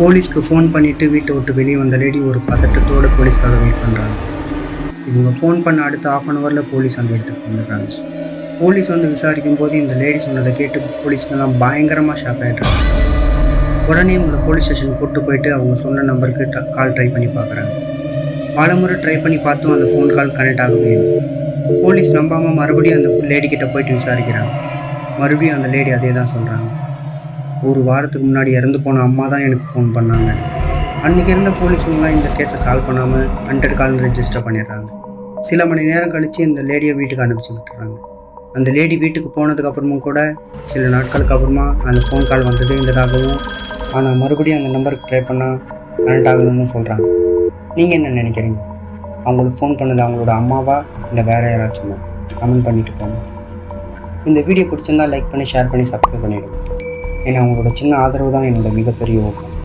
போலீஸ்க்கு ஃபோன் பண்ணிவிட்டு வீட்டை விட்டு வெளியே வந்த லேடி ஒரு பதட்டத்தோடு போலீஸ்க்காக வெயிட் பண்ணுறாங்க இவங்க ஃபோன் பண்ண அடுத்த ஆஃப் அன் ஹவரில் போலீஸ் அந்த இடத்துக்கு வந்துடுறாங்க. போலீஸ் வந்து விசாரிக்கும் போது இந்த லேடி சொன்னதை கேட்டு போலீஸ்க்கெல்லாம் பயங்கரமாக ஷாக் ஆகிடுறாங்க உடனே இவங்களை போலீஸ் ஸ்டேஷன் கூப்பிட்டு போயிட்டு அவங்க சொன்ன நம்பருக்கு கால் ட்ரை பண்ணி பார்க்குறாங்க. பல முறை ட்ரை பண்ணி பார்த்தும் அந்த ஃபோன் கால் கனெக்ட் ஆகவே போலீஸ் நம்பாமல் மறுபடியும் அந்த லேடி கிட்ட போயிட்டு விசாரிக்கிறாங்க. மறுபடியும் அந்த லேடி அதே தான் சொல்கிறாங்க ஒரு வாரத்துக்கு முன்னாடி இறந்து போன அம்மா தான் எனக்கு ஃபோன் பண்ணாங்க. அன்றைக்கி இருந்த போலீஸுங்களாம் இந்த கேஸை சால்வ் பண்ணாமல் ஹண்ட்ரட் கால் ரெஜிஸ்டர் பண்ணிடுறாங்க. சில மணி நேரம் கழித்து இந்த லேடியை வீட்டுக்கு அனுப்பிச்சி விட்டுறாங்க. அந்த லேடி வீட்டுக்கு போனதுக்கப்புறமும் கூட சில நாட்களுக்கு அப்புறமா அந்த ஃபோன் கால் வந்தது இருந்ததாகவும் ஆனால் மறுபடியும் அந்த நம்பருக்கு ட்ரை பண்ணால் கனெக்ட் ஆகணும்னு சொல்கிறாங்க நீங்கள் என்ன நினைக்கிறீங்க? அவங்களுக்கு ஃபோன் பண்ணது அவங்களோட அம்மாவா? இல்லை வேறு யாராச்சும்? கமெண்ட் பண்ணிட்டு போங்க. இந்த வீடியோ பிடிச்சிருந்தா லைக் பண்ணி ஷேர் பண்ணி சப்ஸ்கிரைப் பண்ணிவிடுங்க ஏன்னா அவங்களோட சின்ன ஆதரவு தான் என்னோட மிகப்பெரிய ஊக்கம்.